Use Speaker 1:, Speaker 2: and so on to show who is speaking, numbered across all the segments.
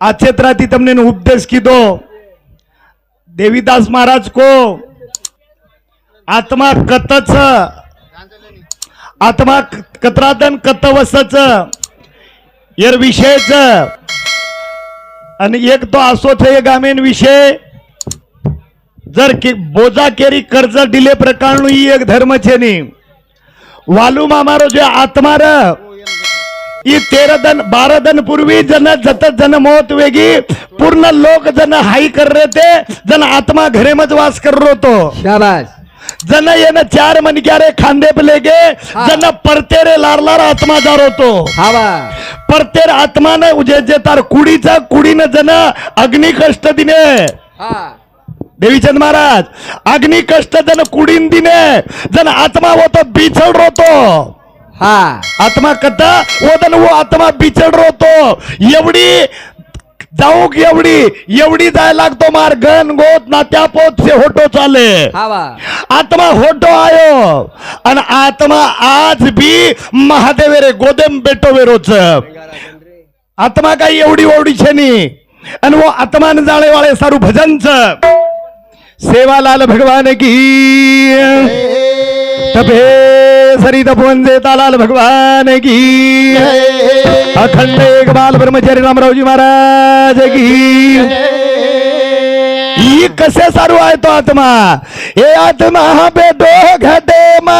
Speaker 1: આ છેતરાથી તમને ઉપદેશ કીધો દેવીદાસ મહારાજ કો આત્મા કત છ આત્મા કતરાદન કતવસ છ યર વિષય છ અને એક તો આસો છે એ ગામેન વિષય જર કે બોજા કેરી કરજા ડીલે પ્રકારનું એ એક ધર્મ છે ની વાલુમાં મારો જે આત્મા રહ तेरा दन बारा दन पूर्वी जन जत जन मोत वेगी पूर्ण लोक जन हाई कर रहे थे जन आत्मा घरे मज वास कर रो तो जन ये न चार मनक्यारे खांदे पे
Speaker 2: लेके
Speaker 1: जन परतेरे लार लार आत्मा जा रो तो
Speaker 2: हवा
Speaker 1: परतेर आत्मा न उजे जे तार कुडी ने जन अग्नि कष्ट दिने देवीचंद महाराज अग्नि कष्ट जन कुडीन दिने जन आत्मा वो तो बिछड रोतो
Speaker 2: हा.
Speaker 1: आत्मा कथा वो जन वो आत्मा बिछड रोतो. एवढी जाऊ की एवढी एवढी जाय लागतो मार गण गोत नात्या पोत से होटो चाले.
Speaker 2: हवा
Speaker 1: आत्मा होटो आयो. आणि आत्मा आज भी महादेव रे गोदेम बेटो वेरोच आत्मा काही एवढी ओवढी छेनी? आणि वो आत्मान जाळे वाळे सारू भजनच. सेवालाल भगवान की. तपे सरित पोंजे तालाल भगवान की। अखंड एक बाल ब्रह्मचारी रामरावजी महाराज की। कसे सारू आहे तो आत्मा? हे आत्मा हा बेटो घटे मा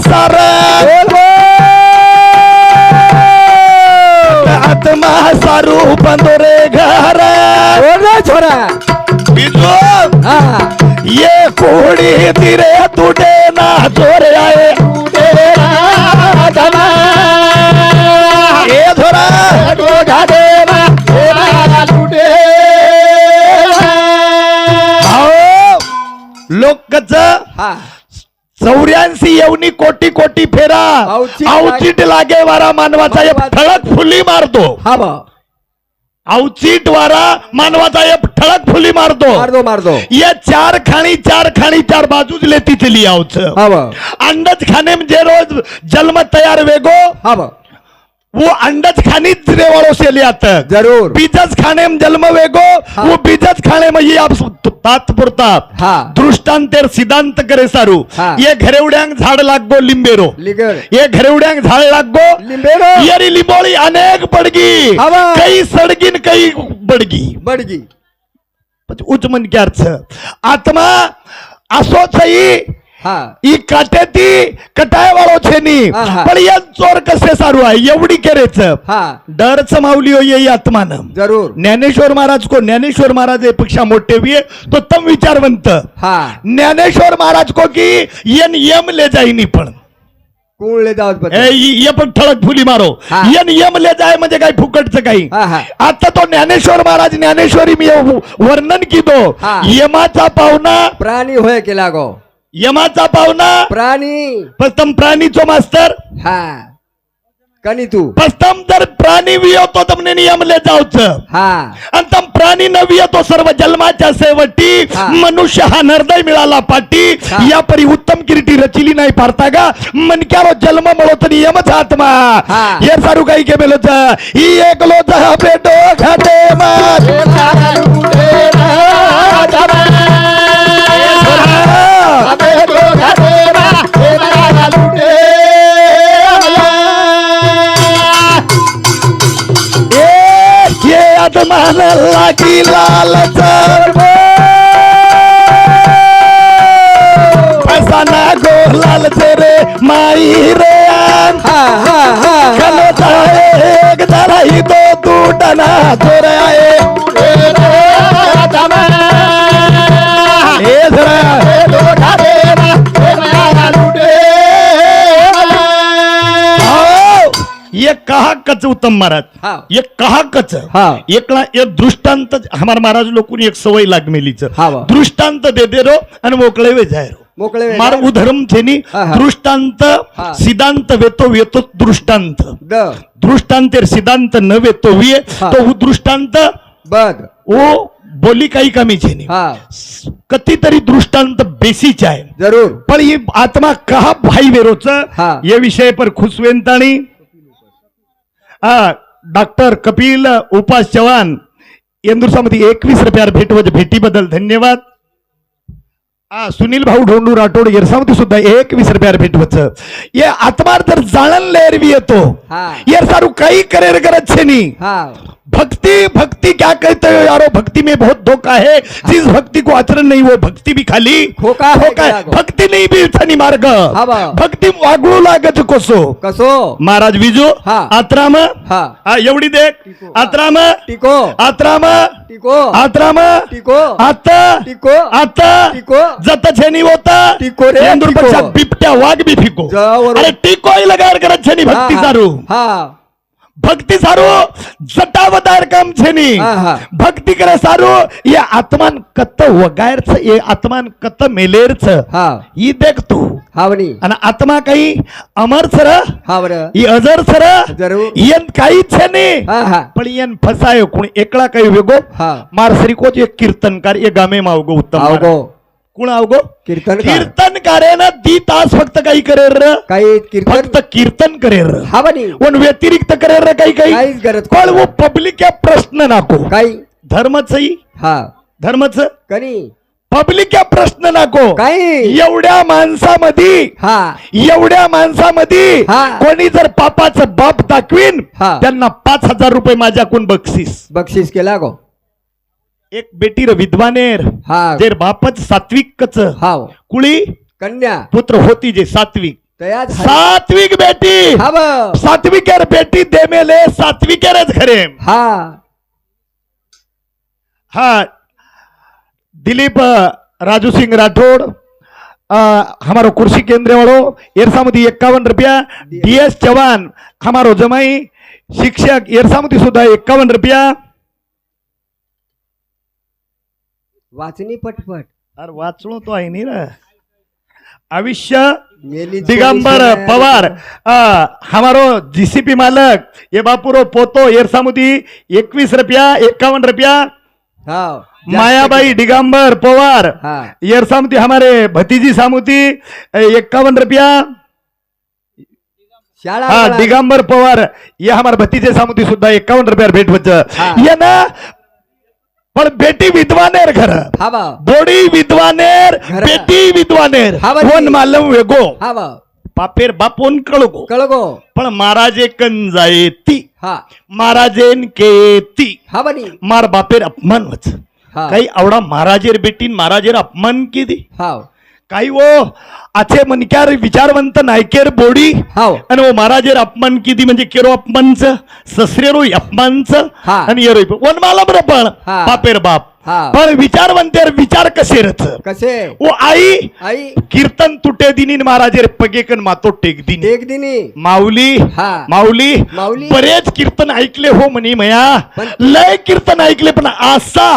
Speaker 1: सारा आत्मा सारू बंदोरे घर.
Speaker 2: छोरा.
Speaker 1: बिजू
Speaker 2: हा.
Speaker 1: ये कोडी तिरे तुडे ना जोरे आहे. ए धोरा लोकच
Speaker 2: हा.
Speaker 1: चौऱ्याऐंशी येवनी कोटी कोटी फेरा.
Speaker 2: अवचित
Speaker 1: अवचित लागे. वारा मानवाचा एक ठळक फुली मारतो. अवचित वारा मानवाचा एक ठळक फुली मारतो.
Speaker 2: मारदो मारदो
Speaker 1: ये चार खाणी चार खाणी चार बाजूच लेती चली
Speaker 2: हवा
Speaker 1: अंडच खाने में जे रोज जन्म तयार वेगो
Speaker 2: हवा
Speaker 1: वो अंडच खानीच रेवाड़ो से ले आता है।
Speaker 2: जरूर।
Speaker 1: बीजच खाने में जन्म वेगो
Speaker 2: हाँ।
Speaker 1: वो बीजच खाने में ये आप तात्पुरता
Speaker 2: हाँ।
Speaker 1: दृष्टांतेर सिद्धांत करे सारू।
Speaker 2: हाँ।
Speaker 1: ये घरेवड्यांग झाड लागगो लिंबेरो। ये घरेवड्यांग झाड लागगो
Speaker 2: लिंबेरो।
Speaker 1: येरी लिंबोळी अनेक पडगी. काही सडगीन काही बडगी
Speaker 2: बडगी
Speaker 1: उच्च मन के अर्थ आत्मा असो सही
Speaker 2: हा
Speaker 1: ई काटेती कटाय वाळो छेनी.
Speaker 2: हा.
Speaker 1: पण या चोर कसे सारू आहे? एवढी केरेच.
Speaker 2: हा.
Speaker 1: डरच माऊली ये आत्मानं.
Speaker 2: जरूर.
Speaker 1: ज्ञानेश्वर महाराज को ज्ञानेश्वर महाराजपेक्षा मोठे भी है, तो तम विचारवंत.
Speaker 2: हा.
Speaker 1: ज्ञानेश्वर महाराज को की यन यम ले जाईनी पण.
Speaker 2: कोण ले जावत
Speaker 1: ए, इ- ये पण ठळक फुली मारो.
Speaker 2: हा.
Speaker 1: यन यम ले जाय म्हणजे काय फुकटचं काही?
Speaker 2: हा हा.
Speaker 1: आता तो ज्ञानेश्वर महाराज ज्ञानेश्वरी मी वर्णन
Speaker 2: हा.
Speaker 1: यमाचा पाहुणा
Speaker 2: प्राणी होय केला गो.
Speaker 1: यमाचा पाहुणा.
Speaker 2: प्राणी.
Speaker 1: प्रथम प्राणीचो मास्तर.
Speaker 2: हा. कणी तू.
Speaker 1: प्रथम जर प्राणी वियोतो तमने नियमले जाऊच.
Speaker 2: हा.
Speaker 1: आणि तम प्राणी न वियोतो सर्व जन्माच्या
Speaker 2: शेवटी
Speaker 1: मनुष्य हा नरदय मिळाला पाटी. या परी उत्तम किरीटी रचिली नाही फारता का? मनक्या जन्म मळोत नियमच आत्मा.
Speaker 2: हे.
Speaker 1: सारू काही केमेलोच ही एकलो जहा पेटो मा आत्मान लागी लालच पैसा ना गो लालच रे माई रे आन.
Speaker 2: हा हा हा
Speaker 1: एक दो टूटना चोर आए. कच उत्तम महाराज. एक कहा कच
Speaker 2: हा.
Speaker 1: एकला एक दृष्टांत हमार महाराज लोकून एक सवय लाग
Speaker 2: वा.
Speaker 1: दृष्टांत दे दे रो आणि मोकळे वे जाय
Speaker 2: मोकळे वे
Speaker 1: मार
Speaker 2: जाय.
Speaker 1: उधरम छेनी
Speaker 2: हा, हा.
Speaker 1: दृष्टांत. सिद्धांत वेतो वेतो दृष्टांत
Speaker 2: द
Speaker 1: दृष्टांतेर सिद्धांत न वेतो विये. तो दृष्टांत
Speaker 2: बद
Speaker 1: ओ बोली काही कमी छेनी
Speaker 2: हा
Speaker 1: कितीतरी दृष्टांत बेसीच आहे
Speaker 2: जरूर
Speaker 1: पण ही आत्मा कहा भाई वेरोच. ये विषय पर खुशवेंताणी हा डॉक्टर कपिल उपास चव्हाण येंदुरसामध्ये एकवीस रुपयावर भेटवत भेटीबद्दल धन्यवाद सुनील भाऊ ढोंडू राठोड येरसामध्ये सुद्धा एकवीस रुपयावर भेटवच ये आत्मा जर जाणन लेरवी येतो
Speaker 2: हा.
Speaker 1: ये सारू काही करेर करत छे नी
Speaker 2: हा
Speaker 1: भक्ति भक्ति क्या कहते हो यारो? भक्ति में बहुत धोखा है। जिस भक्ति को आचरण नहीं वो भक्ति भी खाली।
Speaker 2: खोका है
Speaker 1: खोका है. भक्ति नहीं भी छनी मार्ग. भक्ती वागळू लागत कोसो?
Speaker 2: कसो?
Speaker 1: महाराज विजू
Speaker 2: हा.
Speaker 1: आत्राम।
Speaker 2: हा।
Speaker 1: हा एवढी देख. आत्राम।
Speaker 2: टिको।
Speaker 1: आत्राम।
Speaker 2: टिको।
Speaker 1: आत्राम।
Speaker 2: टिको।
Speaker 1: आता
Speaker 2: टिको।
Speaker 1: आता
Speaker 2: टिको।
Speaker 1: जत छेनी होता।
Speaker 2: टिको रे.
Speaker 1: बिबट्या वाघ बी फिको. अरे टिको लगार करत छेनी भक्ती सारू।
Speaker 2: हा।
Speaker 1: ભક્તિ સારું જટાવતાર કામ છે
Speaker 2: ની ભક્તિ
Speaker 1: કરે સારું એ આત્માન કત વગાયર છે એ આત્માન કત મેલેર
Speaker 2: છે
Speaker 1: ઈ દેખ તું
Speaker 2: હાવની
Speaker 1: અને આત્મા કઈ અમર છે
Speaker 2: રે હાવર
Speaker 1: ઈ અજર છે
Speaker 2: રે
Speaker 1: ઈયન કાઈ છે ને પણ ઈયન ફસાયો કોણ એકલા કઈ વેગો માર શ્રી કોચ એક કીર્તનકાર એ ગામે માં આવગો ઉત્તમ
Speaker 2: આવગો
Speaker 1: कोण अवगो
Speaker 2: कीर्तन
Speaker 1: कीर्तन करेन दी तास फक्त काही करेर. र
Speaker 2: काही कीर्तन
Speaker 1: फक्त कीर्तन करेल र
Speaker 2: हा बनी
Speaker 1: पण व्यतिरिक्त करे र काही काही?
Speaker 2: काहीच गरज
Speaker 1: कोण वो पब्लिक या प्रश्न नाको.
Speaker 2: काही.
Speaker 1: धर्मचही
Speaker 2: हा.
Speaker 1: धर्मच?
Speaker 2: कनी.
Speaker 1: पब्लिक या प्रश्न नाको.
Speaker 2: काही.
Speaker 1: एवढ्या माणसामध्ये
Speaker 2: हा.
Speaker 1: एवढ्या माणसामध्ये
Speaker 2: हा.
Speaker 1: कोणी जर पापाचं बाप दाखवीन
Speaker 2: हा.
Speaker 1: त्यांना पाच हजार रुपये माझ्याकडून बक्षीस.
Speaker 2: बक्षीस केला गो.
Speaker 1: एक बेटीर विद्वानेर
Speaker 2: हा.
Speaker 1: जे बापच सात्विकच
Speaker 2: हाव.
Speaker 1: कुळी
Speaker 2: कन्या.
Speaker 1: पुत्र होती जे सात्विक.
Speaker 2: तयाच
Speaker 1: सात्विक बेटी.
Speaker 2: हाव.
Speaker 1: सात्विकेर बेटी देमेले सात्विकेरच खरे
Speaker 2: हा.
Speaker 1: हा. दिलीप राजू सिंह राठौड़ हमारो कुर्सी केंद्र वालो एरसामध्ये एक्कावन्न रुपया डी एस चव्हाण हमारो जमाई शिक्षक एरसामध्ये सुद्धा एक्कावन्न रुपया.
Speaker 2: वाचनी पटपट.
Speaker 1: अरे वाचलो तो आहे नी रे. आयुष्य
Speaker 2: मेली
Speaker 1: दिगंबर
Speaker 2: चोरी
Speaker 1: पवार. हमारो जीसीपी मालक ये बापुरो पोतो एरसामुदी एकवीस रुपया एक्कावन्न रुपया.
Speaker 2: हाव. जास्त
Speaker 1: मायाबाई दिगंबर पवार.
Speaker 2: हा.
Speaker 1: एरसामुदी हमारे भतीजी सामुती इक्यावन रुपया.
Speaker 2: शाळा
Speaker 1: हाँ
Speaker 2: वाला.
Speaker 1: दिगंबर पवार ये हमारे भतीजे सामुती सुद्धा इक्यावन रुपया भेट वच
Speaker 2: हाँ.
Speaker 1: ये ना पण बेटी विद्वानेर घर.
Speaker 2: हाव.
Speaker 1: बोडी विद्वानेर. बेटी विद्वानेर.
Speaker 2: हा.
Speaker 1: वन मालम वेगो.
Speaker 2: हाव.
Speaker 1: पापेर बापोन कळगो.
Speaker 2: कळगो.
Speaker 1: पण महाराजे कन जाये ती
Speaker 2: हा
Speaker 1: महाराजेन के ती मार बापेर अपमान वच
Speaker 2: हा.
Speaker 1: काही आवडा महाराजेर बेटीन महाराजेर अपमान केली?
Speaker 2: हाव.
Speaker 1: काही वो आचे मनक्यार विचारवंत नायकेर बोडी
Speaker 2: हाव
Speaker 1: आणि वो महाराजेर अपमान किती म्हणजे केरो अपमानच ससरेरो अपमानच
Speaker 2: हा.
Speaker 1: आणि येरो वन मला बरं पण
Speaker 2: हा.
Speaker 1: बापेर बाप
Speaker 2: हा.
Speaker 1: पण विचारवंतेर विचार कसे रच
Speaker 2: कसे
Speaker 1: ओ आई
Speaker 2: आई
Speaker 1: कीर्तन तुटे दिनी महाराजेर पगेकन मातो टेक दिनी
Speaker 2: एक दिनी
Speaker 1: माऊली
Speaker 2: हा.
Speaker 1: माऊली
Speaker 2: माऊली.
Speaker 1: बरेच कीर्तन ऐकले हो म्हणे मया
Speaker 2: पण-
Speaker 1: लय कीर्तन ऐकले पण असा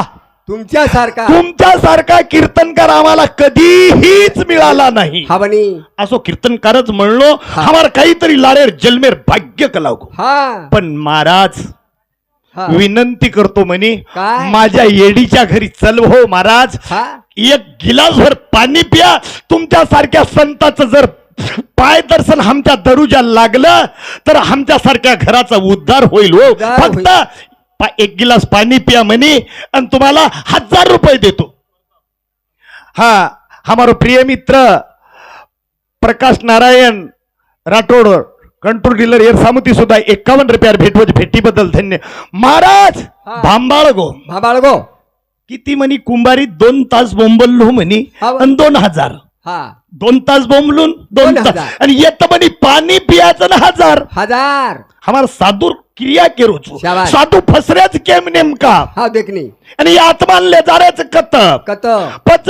Speaker 2: तुमच्या सारखा
Speaker 1: तुमच्यासारखा कीर्तनकार आम्हाला कधीहीच मिळाला नाही.
Speaker 2: हावनी
Speaker 1: असो कीर्तनकारच म्हणलो आम्हाला काहीतरी लारेर जन्मेर भाग्य कलावको
Speaker 2: हा.
Speaker 1: पण महाराज
Speaker 2: हा.
Speaker 1: विनंती करतो म्हणे? माझ्या येडीच्या घरी चल हो महाराज.
Speaker 2: हा.
Speaker 1: एक गिलासभर पाणी प्या. तुमच्या सारख्या संताचं जर पाय दर्शन आमच्या दरुजा लागलं तर आमच्या सारख्या घराचा उद्धार होईल हो. फक्त एक गिलास पाणी प्या म्हणे आणि तुम्हाला हजार रुपये देतो. हा हमारो प्रिय मित्र प्रकाश नारायण राठोड कंट्रोल डीलर एअर सामुती सुद्धा एकावन्न रुपयावर भेटवत भेटीबद्दल धन्य. महाराज. भांबाळ गो.
Speaker 2: हा बाळगो
Speaker 1: किती म्हणी कुंभारी दोन तास बोंबललो म्हणी. आणि दोन हजार.
Speaker 2: हा.
Speaker 1: दोन तास बोंबलून दोन
Speaker 2: दोन
Speaker 1: तास.
Speaker 2: हजार.
Speaker 1: आणि येत म्हणे पाणी पियाचं ना हजार.
Speaker 2: हजार.
Speaker 1: हमारा साधू क्रिया
Speaker 2: शाबाश.
Speaker 1: साधू फसऱ्याच केम नेमका.
Speaker 2: हा देखणी
Speaker 1: आणि आत्मानले जाऱ्याच कत.
Speaker 2: कत.
Speaker 1: पच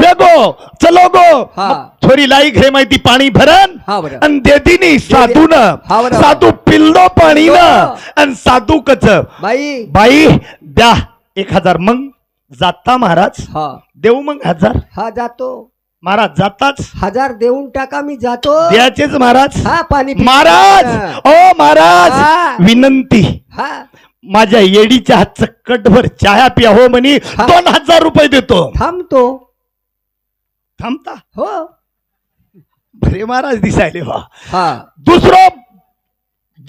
Speaker 1: वेगो चलो गो
Speaker 2: हा.
Speaker 1: मग थोडी लाई घे माहिती पाणी भरन.
Speaker 2: हा बरं.
Speaker 1: आणि देदिनी साधू न
Speaker 2: हा बरं.
Speaker 1: साधू पिल्लो पाणी न. आणि साधू कच.
Speaker 2: बाई.
Speaker 1: बाई द्या एक हजार. मग जाता महाराज.
Speaker 2: हा.
Speaker 1: देऊ मग हजार.
Speaker 2: हा जातो.
Speaker 1: महाराज जाताच.
Speaker 2: हजार देऊन टाका मी जातो.
Speaker 1: द्यायचेच महाराज.
Speaker 2: हा पाणी पि-
Speaker 1: महाराज ओ महाराज
Speaker 2: हा.
Speaker 1: विनंती.
Speaker 2: हा.
Speaker 1: माझ्या येडीच्या हातचं कटभर चहा प्या हो म्हणे.
Speaker 2: हा.
Speaker 1: दोन हजार रुपये देतो.
Speaker 2: थांबतो.
Speaker 1: थांबता?
Speaker 2: हो.
Speaker 1: भरे महाराज दिसायले वा
Speaker 2: हा.
Speaker 1: दुसरो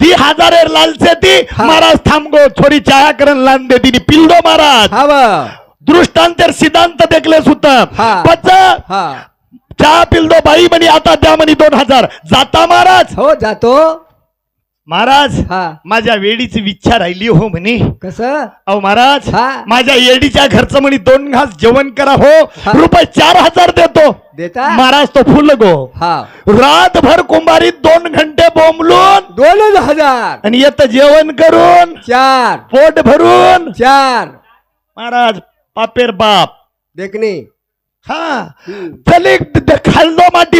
Speaker 1: दी हजारे लालचे ती
Speaker 2: हा.
Speaker 1: महाराज थांबगो थोडी चहा करण लान दे दिनी पिल्लो महाराज.
Speaker 2: हा व.
Speaker 1: दृष्टांतर सिद्धांत देखले
Speaker 2: हा.
Speaker 1: पच.
Speaker 2: हा.
Speaker 1: चहा पिल्दो बाई म्हणे आता द्या म्हणे दोन हजार. जाता महाराज?
Speaker 2: हो जातो.
Speaker 1: महाराज
Speaker 2: हा.
Speaker 1: माझ्या वेडीची इच्छा राहिली हो म्हणे.
Speaker 2: कस?
Speaker 1: अहो महाराज
Speaker 2: हा.
Speaker 1: माझ्या येडीच्या घरचं म्हणे दोन घास जेवण करा हो. रुपये चार हजार देतो.
Speaker 2: देता?
Speaker 1: महाराज तो फुल गो.
Speaker 2: हा.
Speaker 1: रातभर कुंभारीत दोन घंटे बोंबलून
Speaker 2: दोनच हजार.
Speaker 1: आणि येत जेवण करून.
Speaker 2: चार.
Speaker 1: पोट भरून.
Speaker 2: चार.
Speaker 1: महाराज पापेर बाप.
Speaker 2: देखणी
Speaker 1: हा. चले खाल्लो माटी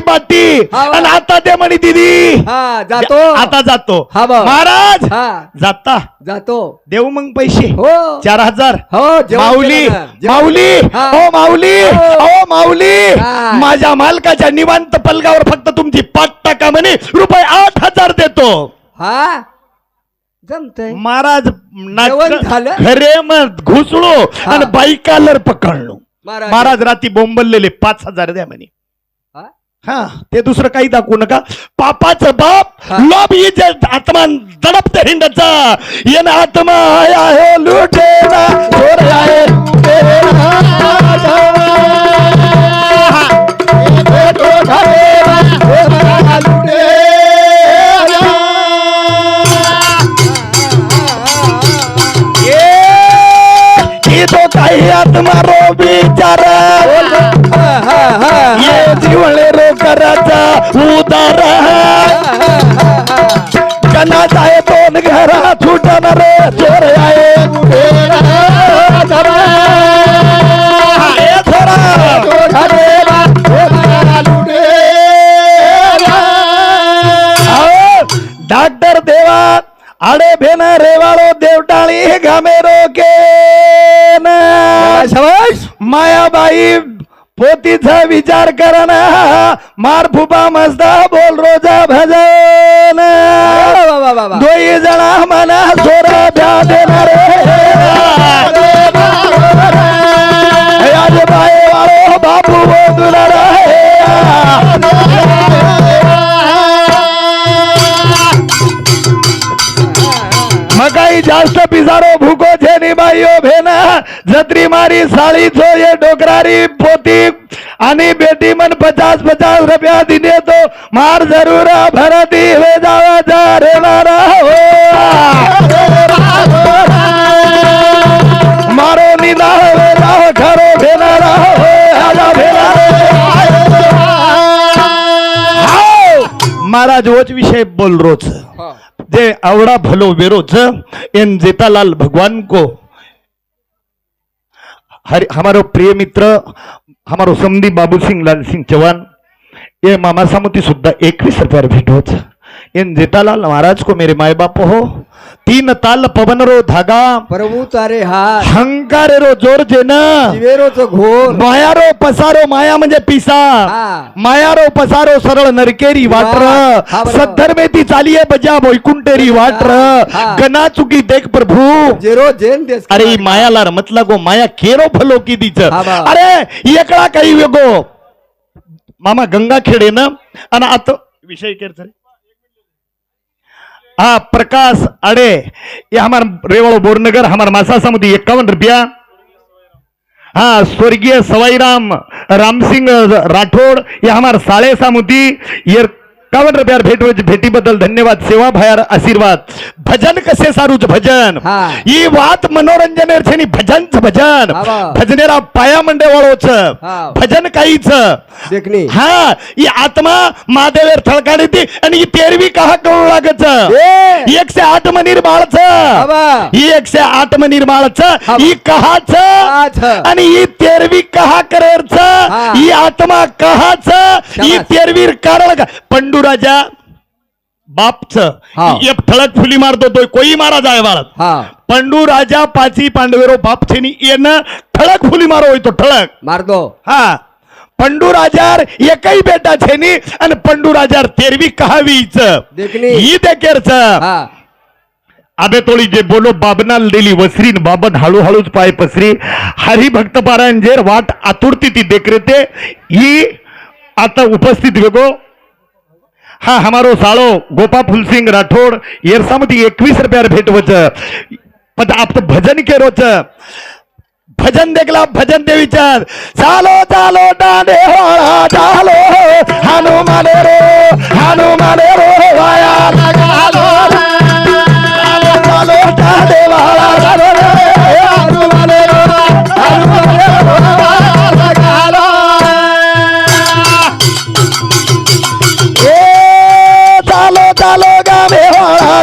Speaker 2: हा.
Speaker 1: आणि आता दे म्हणे दिदी.
Speaker 2: हा जातो.
Speaker 1: आता जातो.
Speaker 2: हा बा.
Speaker 1: महाराज
Speaker 2: हा.
Speaker 1: जाता.
Speaker 2: जातो.
Speaker 1: देऊ मग पैसे.
Speaker 2: हो.
Speaker 1: चार हजार.
Speaker 2: हो जेवण
Speaker 1: माऊली
Speaker 2: केलं ना. जेवण-
Speaker 1: माऊली.
Speaker 2: हा.
Speaker 1: माऊली.
Speaker 2: हो.
Speaker 1: ओ माऊली.
Speaker 2: हा.
Speaker 1: माझ्या मालकाच्या निवांत पलगावर फक्त तुमची पाच टाका म्हणे. रुपये आठ हजार देतो.
Speaker 2: हा? जमतय
Speaker 1: महाराज
Speaker 2: जेवण
Speaker 1: नाक-
Speaker 2: झालं?
Speaker 1: घरे मग घुसलो
Speaker 2: हा.
Speaker 1: आणि बाईकालर पकडलो
Speaker 2: महाराज
Speaker 1: महाराज रात्री बोंबललेले पाच हजार द्या म्हणे
Speaker 2: हा?
Speaker 1: हा ते दुसरं काही दाखवू नका पापाचं बाप
Speaker 2: हा.
Speaker 1: लोभ हिचे आत्मा दडपते हिंडचा येन आत्मा आया है लुटे चोर आहे तेरा ये तो काही आत्मा रो बिचार
Speaker 2: हा, हा, हा,
Speaker 1: ये जीवळे रो कराचा उदार आहे दोन घरा छुटणार पोतीचा विचार करना मार फुपा मस्ता बोल रोजा भजन. दोई जणा मना सोरा भ्या देणार. आज बाई वाळो बापू बोलणार मकाई जास्त पिसारो भूको शेतकरी बाईओ भेना जत्री मारी साळी झोये डोकरारी पोती. आणि बेटी मन पचास पचास रुपया दिने तो. मार जरूर भरती वे जावा जा रे मारा हो. मारो निदा हो, वे जाओ घरो भेनारा हो आजा भेनारा हो. महाराज वोच विषय बोल
Speaker 2: रोज.
Speaker 1: जे आवड़ा भलो विरोध इन जेतालाल भगवान को। हर हमारो प्रिय मित्र हमारो समधी बाबू सिंह लाल सिंह चौहान ये मामा सामती सुद्धा एकवीस रुपया भेटवत छ एन जेतालाल महाराज को मेरे माय बाप हो। तीन ताल पवन रो धागा।
Speaker 2: प्रभू तारे हात
Speaker 1: हंकार रो जोर जे ना
Speaker 2: जिवेरोच घोर।
Speaker 1: मायारो पसारो माया म्हणजे पिसा।
Speaker 2: हा.
Speaker 1: मायारो पसारो सरळ नरकेरी वाटर।
Speaker 2: हा, बरोबर.
Speaker 1: सद्धर्मेती चालिये बजा वैकुंठेरी वाटर।
Speaker 2: हा.
Speaker 1: गना चुकी देख प्रभू।
Speaker 2: जेरो जेन देस
Speaker 1: अरे ही मायाला रमतला गो माया केरो फलो की दीच।
Speaker 2: हा.
Speaker 1: अरे एकळा काही वेगो। मामा गंगाखेडे ना आणि आता विषय केर हा प्रकाश अडे ये हमार रेवाड़ो बोरनगर हमार मासा समुदी इक्यावन रुपया. हाँ स्वर्गीय सवाईराम राम सिंह राठोड ये हमार साळे सामुदी ये एकावन्न रुपयावर भेट भेटी बद्दल धन्यवाद सेवा भयार आशीर्वाद भजन कसे सारूच भजन
Speaker 2: हा.
Speaker 1: ही वात मनोरंजन भजनच भजन
Speaker 2: हा बा.
Speaker 1: भजनेरा पाया मंडे वळोच. भजन काहीच हा ही आत्मा महादेवर थळकाडी ती आणि तेरवी कहा कळू लागत
Speaker 2: ए!
Speaker 1: एकशे आठ मनीर बाळच
Speaker 2: बाबा.
Speaker 1: ही एकशे आठ मनीर बाळच ही कहाच. आणि ही तेरवी कहा करेरच
Speaker 2: हा.
Speaker 1: आत्मा कहाच? ही. तेरवीर कारण का? पंडूराजा बापच. ठळक फुली मारतो तो कोई मारा जाय
Speaker 2: हा.
Speaker 1: पंडू राजा पाची पांडवेरो बाप छेनी येणं ठळक फुली मारो होय तो ठळक.
Speaker 2: मारतो.
Speaker 1: हा. पंडू राजार एकही बेटा छेनी आणि पंडू राजार तेरवी कहावीच. ही देखेरच. आबेतोळी जे बोलो बाबनाल दिली वसरीन बाबत हळूहळूच पाय पसरी हरी भक्त पारायण जेर वाट आतुरती ती देखरेते. ही आता उपस्थित वेगो. हा हमारो साळो गोपा फुलसिंग राठोड येरसामध्ये एकवीस रुपयार भेटवच पण आप तो भजन केरोच भजन देखला भजन दे विचार. चालो चालो डांडे होळा चालो. हनुमाने रो हनुमाने रो वाया लगालो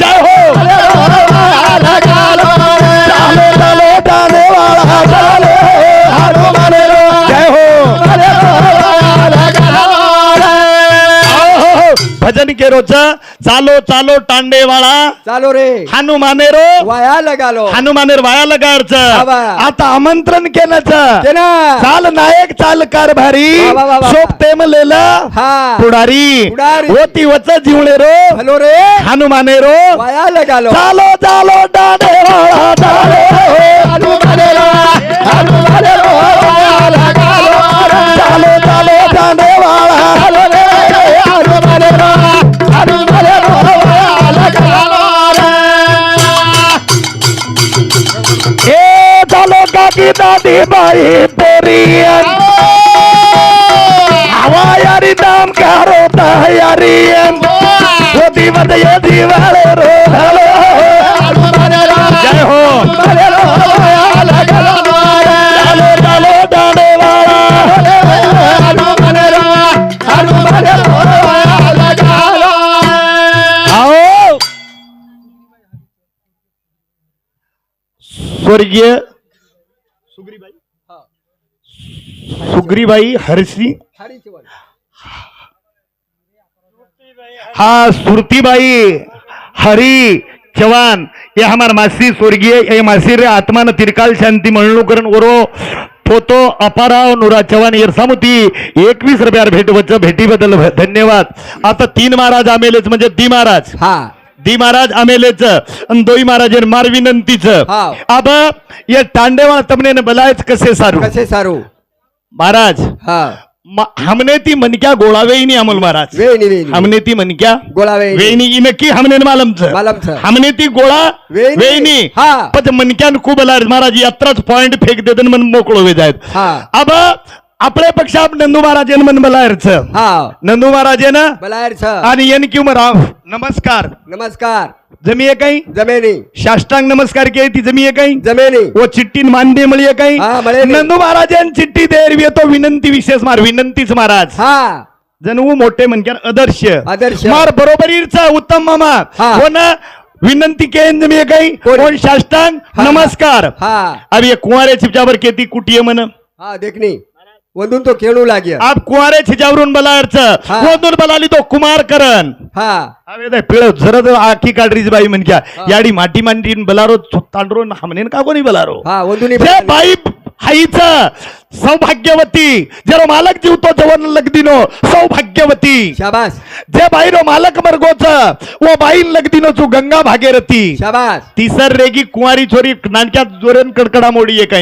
Speaker 1: जय हो चालो चालो डाने वाळा चालो हनुमाने रो जय हो भजन केरोच चालो चालो टांडेवाळा
Speaker 2: चालो रे.
Speaker 1: हनुमाने रो
Speaker 2: वाया लगालो.
Speaker 1: हनुमानेर वाया
Speaker 2: बाबा.
Speaker 1: आता आमंत्रण केलंच.
Speaker 2: ना
Speaker 1: चाल नायक चाल कारभारी.
Speaker 2: वा, वा.
Speaker 1: शोभते मलेला
Speaker 2: हा.
Speaker 1: पुढारी.
Speaker 2: पुढारी.
Speaker 1: होती वच जिवळे रो
Speaker 2: हॅलो रे.
Speaker 1: हनुमाने रो
Speaker 2: वाया लगालो.
Speaker 1: चालो चालो डाने वाळा चालो हनुमाने रो हनुमाने रो चालो काकी दादी बाई पोरियन हवा यारी दाम कारो तयारियन वो दिवस ये दिवाळे रो हलो जय हो। चालो चालो डाणे वाळा आओ। स्वर्गीय सुग्रीबाई हरसी. हा सुरतीबाई हरी चव्हाण ये हमार मासी स्वर्गीय ये मासी रे आत्मान तिरकाल शांती म्हणणू करण ओरो फोतो अपाराव नुरा चव्हाण येरसामुती एकवीस रुपयार भेटवच भेटीबद्दल भ- धन्यवाद. आता तीन महाराज आमेलेच म्हणजे दी महाराज.
Speaker 2: हा.
Speaker 1: दी महाराज आमेलेच आणि दोई महाराज मार विनंतीच. अब ये टांडेवा तमने बलायच कसे सारू?
Speaker 2: कसे सारू?
Speaker 1: महाराज
Speaker 2: हा
Speaker 1: म- हमने ती मनक्या गोळावेही नाही अमोल महाराज
Speaker 2: वेणी वेणी
Speaker 1: हमने ती मनक्या
Speaker 2: गोळा वेणी
Speaker 1: वेणी इ नक्की हमने न मालमच
Speaker 2: मालमच.
Speaker 1: हमने ती गोळा
Speaker 2: वेणी.
Speaker 1: वेणी
Speaker 2: हा.
Speaker 1: पण मनक्यान खूप आला महाराज यात्राच पॉइंट फेक देत मन मोकळो वे जायत
Speaker 2: हा.
Speaker 1: अब आपले पक्ष आप नंदू महाराजन मन बलायरच
Speaker 2: हा.
Speaker 1: नंदू महाराजन?
Speaker 2: बलायर छ
Speaker 1: आणि येन क्यू राव नमस्कार.
Speaker 2: नमस्कार.
Speaker 1: जमीये काही?
Speaker 2: जमेनी.
Speaker 1: साष्टांग नमस्कार के ती जमीये काही?
Speaker 2: जमेनी.
Speaker 1: वो चिट्टी मान्य मिळीये काही?
Speaker 2: हा.
Speaker 1: नंदू महाराजन चिट्टी देर येतो विनंती विशेष मार विनंतीच महाराज.
Speaker 2: हा.
Speaker 1: जणू मोठे म्हणजे आदर्श.
Speaker 2: आदर्श.
Speaker 1: मार बरोबरीचा उत्तम मामा.
Speaker 2: हा.
Speaker 1: कोण? विनंती केंद्र मी काही?
Speaker 2: कोण?
Speaker 1: कोण साष्टांग
Speaker 2: हा.
Speaker 1: नमस्कार.
Speaker 2: हा.
Speaker 1: अब ये कुंवारे छिपजावर केती कुटिये मन
Speaker 2: हा देखणी वंदून तो खेळू लाग्या
Speaker 1: आप कुंवारे छिजावरून बलायरच
Speaker 2: हा.
Speaker 1: वदून बलाली तो कुमार करण
Speaker 2: हा
Speaker 1: अबे दे पिळ जरद आखी काढरीच बाई म्हणक्या. याडी माटी मांडीन बलारो तांडरो हमनेन का कोणी बलारो?
Speaker 2: हा वंदुनी
Speaker 1: जे बाई हाईच. सौभाग्यवती. जे रो मालक जीवतो जवन लगदिन सौभाग्यवती.
Speaker 2: शाबास.
Speaker 1: जे बाई रो मालक मरगोच वो बाई लगदिन चू गंगा भागेरती.
Speaker 2: शाबास.
Speaker 1: तीसर रेगी कुमारी छोरी
Speaker 2: नानक्या जोरेन
Speaker 1: कड़कड़ा मोड़ी एक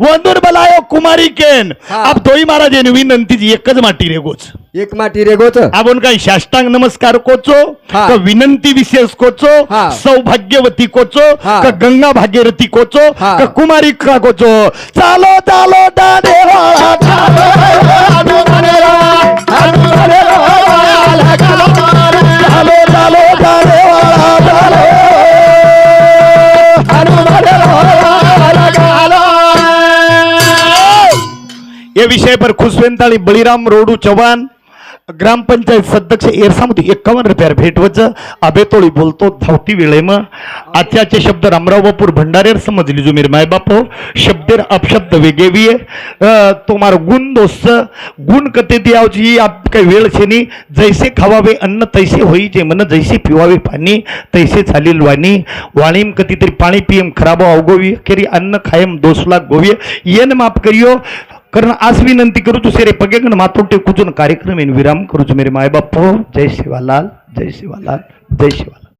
Speaker 1: वंदुर
Speaker 2: बलायो
Speaker 1: कुमारी केन. आप दो महाराज नवीन नंती जी एक माटी रेगोच
Speaker 2: एक माटी रेगोच
Speaker 1: आप उनका शाष्टांग नमस्कार कोचो विनंती विशेष कोचो सौभाग्यवती कोचो का गंगा भागेरती कोचो का कुमारी का कोचो. चालो चालो એ વિષય પર ખુશવેનતાળી બળીરામ રોડુ ચૌહાણ ग्रामपंचायत सदस्य एरसामध्ये एकावन्न रुपयावर भेटवच आबेतोळी बोलतो धावती वेळेम आजच्याचे शब्द रामराव बापूर भंडारेर समजली जो माय बापो शब्देर अपशब्द वेगेवी तो मार गुण दोस्त. गुण कते ती आवची आप काही वेळ शेनी. जैसे खावावे अन्न तैसे होई जे मन जैसे पिवावे पाणी तैसे चालील वाणी. वाणीम कधीतरी पाणी पियम खराब अवगोवी. केरी अन्न खायम दोसला गोवी. येन माफ करियो. कारण आज विनंती करू तू सेरे पगेगण माथो कुजून कार्यक्रम इन विराम करूच मेरे मायबाप जय शिवालाल जय शिवालाल जय शिवालाल.